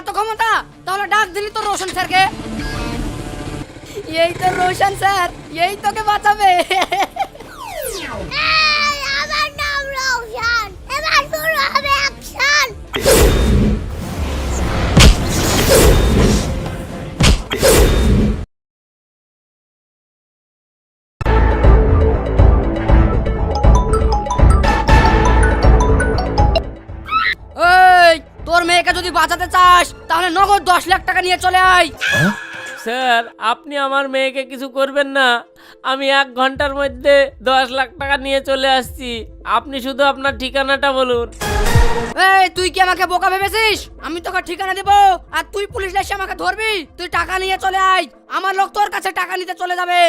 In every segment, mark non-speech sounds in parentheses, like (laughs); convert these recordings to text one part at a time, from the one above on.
এত ক্ষমতা? তাহলে ডাক দিলি তো রোশন স্যারকে। এই তো রোশন স্যার, এই তোকে বাঁচাবে। বাঁচাতে চাস তাহলে নগদ দশ লাখ টাকা নিয়ে চলে আয়। স্যার আপনি আমার মেয়েকে কিছু করবেন না। আমি এক ঘণ্টার মধ্যে দশ লাখ টাকা নিয়ে চলে আসছি। আপনি শুধু আপনার ঠিকানাটা বলুন। এই তুই কি আমাকে বোকা ভেবেছিস? আমি তোকে ঠিকানা দেব আর তুই পুলিশ এসে আমাকে ধরবি। তুই টাকা নিয়ে চলে আয়। আমার লোক তোর কাছে টাকা নিতে চলে যাবে।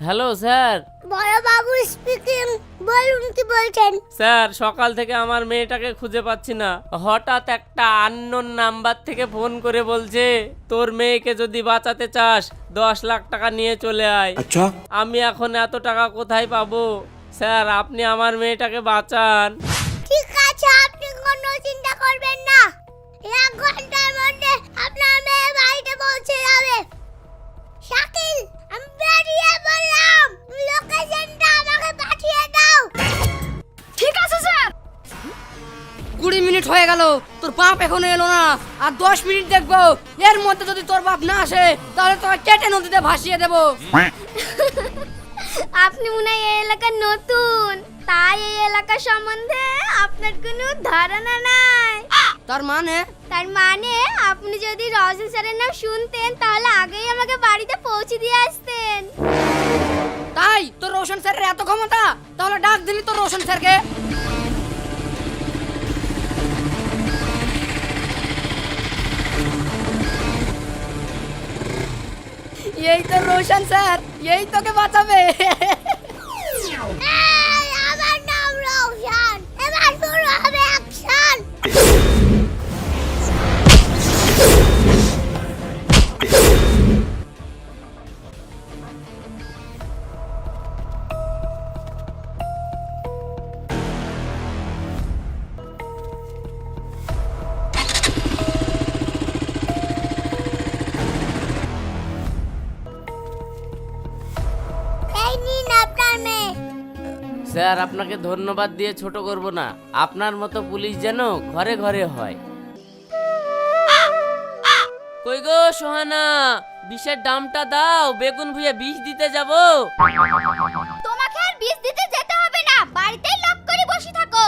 Hello sir. বড় বাবু স্পিকিং বলুন কি বলছেন? স্যার সকাল থেকে আমার মেয়েটাকে খুঁজে পাচ্ছি না। হঠাৎ একটা আননোন নাম্বার থেকে ফোন করে বলছে তোর মেয়েকে যদি বাঁচাতে চাস দশ লাখ টাকা নিয়ে চলে আয়। আচ্ছা। আমি এখন এত টাকা কোথায় পাবো? স্যার আপনি আমার মেয়েটাকে বাঁচান। ঠিক আছে আপনি কোনো চিন্তা করবেন না। এক ঘণ্টার তোর বাপ এখনও এলো না। আর দশ মিনিট দেখব এর মধ্যে যদি তোর বাপ না আসে তাহলে তোকে কেটে নদীতে ভাসিয়ে দেবো। আপনি মনে হয় এই এলাকার নতুন। তাই এই এলাকা সম্বন্ধে আপনার কোনো ধারণা নাই। তার মানে? তার মানে আপনি যদি রজন স্যারের নাম শুনতেন তাহলে আগেই আমাকে বাড়িতে পৌঁছে দিয়ে আসতেন। তাই তোর রোশন স্যারের এত ক্ষমতা? তাহলে ডাক দিলি তোর রোশন স্যারকে। এই তো রোশন স্যার এই তোকে বাঁচাবে আমার স্যার আপনাকে ধন্যবাদ দিয়ে ছোট করব না। আপনার মতো পুলিশ যেন ঘরে ঘরে হয়। কই গো সোহানা বিষের দামটা দাও বেগুন ভুয়ে বিষ দিতে যাব। তোমাকে আর বিষ দিতে যেতে হবে না বাড়িতেই লক করে বসে থাকো।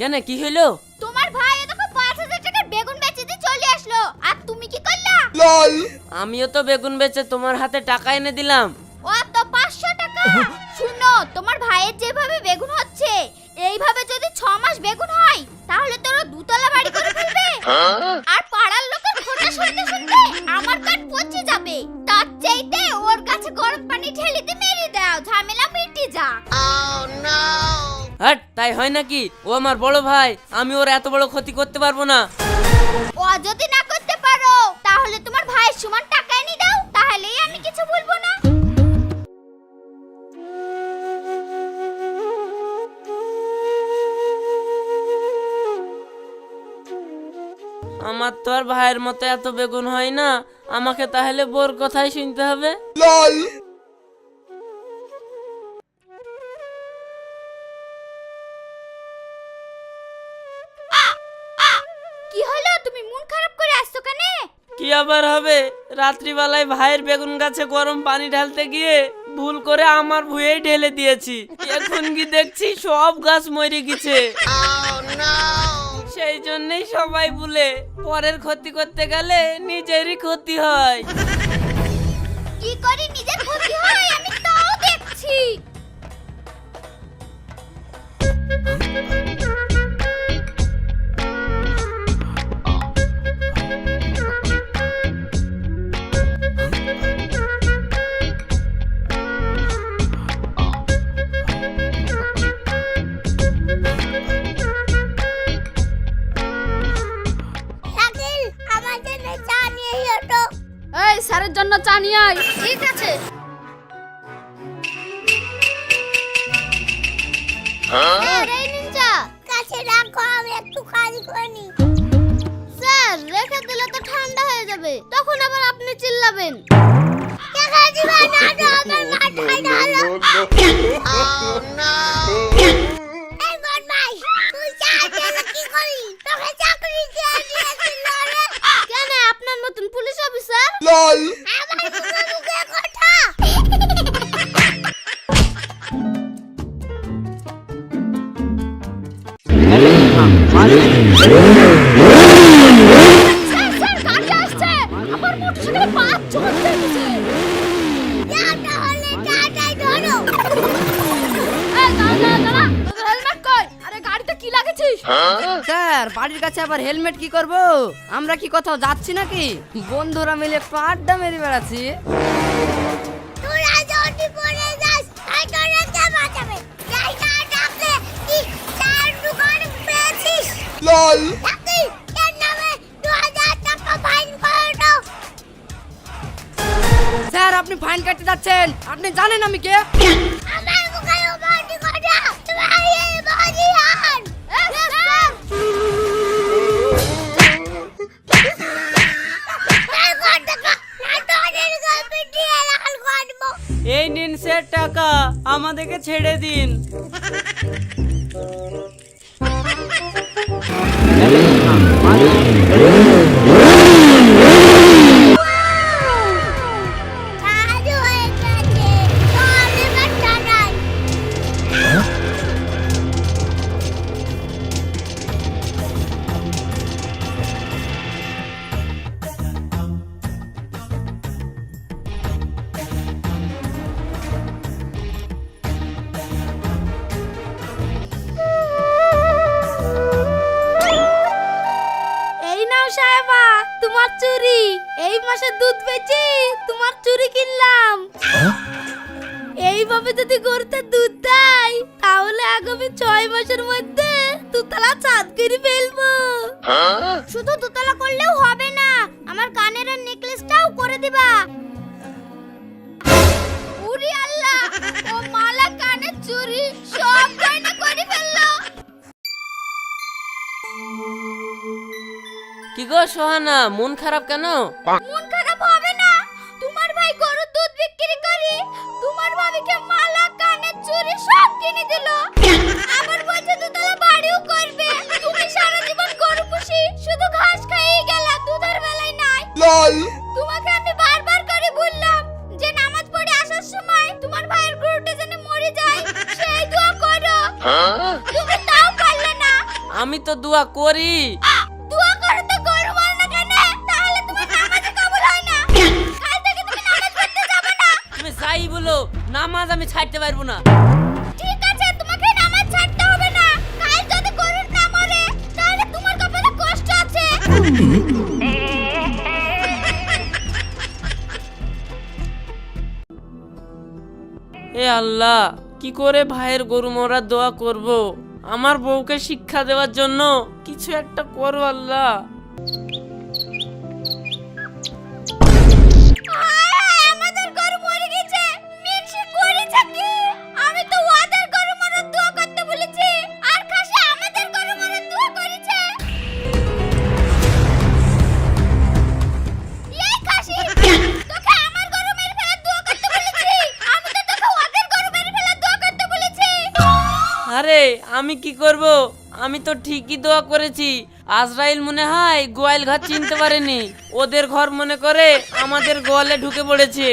কেন কি হলো তোমার ভাই এতক্ষণ পাঁচ হাজার টাকার বেগুন বেচে দিয়ে চলে আসলো আর তুমি কি করলা? আমিও তো বেগুন বেচে তোমার হাতে টাকা এনে দিলাম। ও তো পাঁচশো টাকা। (laughs) তোমার ভাইয়ের যেভাবে বেগুন হচ্ছে এইভাবে যদি ছ মাস বেগুন হয় তাহলে তোর দুতলা বাড়ি করে ফেলবে। আর পাড়ার লোকের খোঁটা শুনতে শুনতে আমার কান পচে যাবে। তার চাইতে ওর কাছে গরম পানি ঢেলে দিয়ে মেরে দাও ঝামেলা মিটে যাক। হাট তাই হয় নাকি? ও আমার বড় ভাই আমি ওর এত বড় ক্ষতি করতে পারব না। ও যদি না আমার তো আর ভাইয়ের মতো এত বেগুন হয় না? আমাকে তাহলে বোর কথাই শুনতে হবে। কি হলো? তুমি মন খারাপ করে আসছো কেন? কি আবার হবে? রাত্রিবেলায় ভাইয়ের বেগুন গাছে গরম পানি ঢালতে গিয়ে ভুল করে আমার ভুঁয়েই ঢেলে দিয়েছি। এখন কি দেখছি সব গাছ মরে গেছে। সেই জন্যই সবাই বলে পরের ক্ষতি করতে গেলে নিজেরই ক্ষতি হয়। কি করে নিজের ক্ষতি হয়? আমি তাও দেখছি। নিয়ে আয়। ঠিক আছে। চা কাছে রাখো আমি একটু খালি করে স্যার রেখে দিলে তো ঠান্ডা হয়ে যাবে। তখন আবার আপনি চিল্লাবেন। দেখা (laughs) পুলিশ অফিসার আমার মুখে মুখে কথা স্যার কাছে আবার হেলমেট কি করব? আমরা কি কোথাও যাচ্ছি নাকি? বন্ধুরা মিলে একটু আড্ডা মেরে বেড়াচ্ছি। লল। স্যার আপনি ফাইন কাটতে যাচ্ছেন। আপনি জানেন আমি কে? ছেড়ে দিন। তোমার চুরি। এই মাসে দুধ বেচি তোমার চুরি কিনলাম। এইভাবে যদি গরুতে দুধ দেয় তাহলে আগামী ছয় মাসের মধ্যে দুতলা চাঁদ করে ফেলব। শুধু দুতলা করলেও হবে না আমার কানের নেকলেসটাও করে দিবা। উরি আল্লাহ ও মালা কানের চুরি সব গয়না করে ফেলল। কি গো সোহানা মন খারাপ কেন? মন খারাপ হবে না। তোমার ভাই গরুর দুধ বিক্রি করে তোমার ভাবিকে মালা কানের চুড়ি সব কিনে দিল। আবার বলছে দুতলা বাড়িও করবে। তুমি সারা জীবন গরু পুষি শুধু ঘাস খাইয়ে গেলা দুধের বেলায় নাই। লাল। তোমাকে আমি বারবার করে বললাম যে নামাজ পড়ে আসার সময় তোমার ভাইয়ের গরুটা যেন মরে যায় সেই দোয়া করো। তুমি তাও করলে না। আমি তো দোয়া করি। আমি ছাড়তে পারব না। ঠিক আছে তোমাকে নামাজ ছাড়তে হবে না। কাল যদি গরুর না মরে তাহলে তোমার কপালে কষ্ট আছে। এ আল্লাহ কি করে ভাইয়ের গরু মরার দোয়া করব? আমার বউকে শিক্ষা দেওয়ার জন্য কিছু একটা করো আল্লাহ। আমি কি করব? আমি তো ঠিকই দোয়া করেছি। আজরাইল মনে হয় গোয়াল ঘর চিনতে পারেনি। ওদের ঘর মনে করে আমাদের গোয়ালে ঢুকে পড়েছে।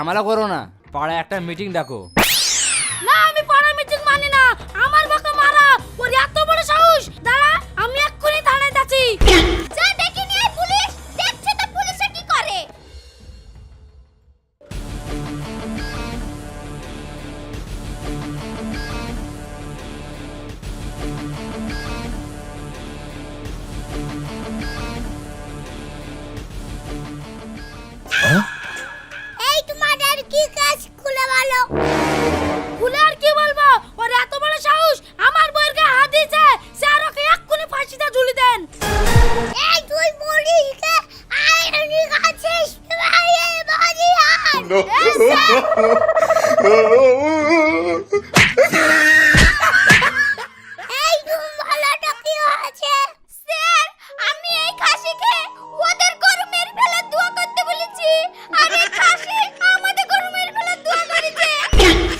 ঝামেলা করো না। পাড়ায় একটা মিটিং ডাকো না, আমি পাড়া মিটিং মানি না। আমার বাবা মারা। ওর এত বড় সাহস।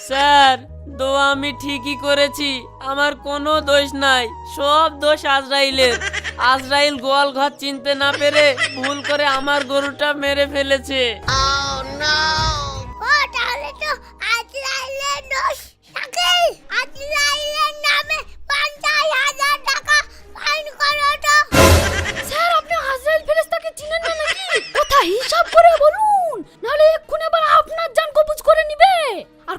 স্যার দোয়া আমি ঠিকই করেছি। আমার কোনো দোষ নাই সব দোষ আজরাইলের। আজরাইল গোয়াল ঘর চিনতে না পেরে ভুল করে আমার গরুটা মেরে ফেলেছে। দলের দোষ থাকেই আজরাইলের নামে পঞ্চাশ হাজার টাকা ফাইন করো তো। স্যার, আপনি আজরাইল ফেরেস্তাকে চিনেন না নাকি? কথা হিসাব করে বলুন। নাহলে এক্ষুনি আবার আপনার যান কবুজ করে নিবে। আর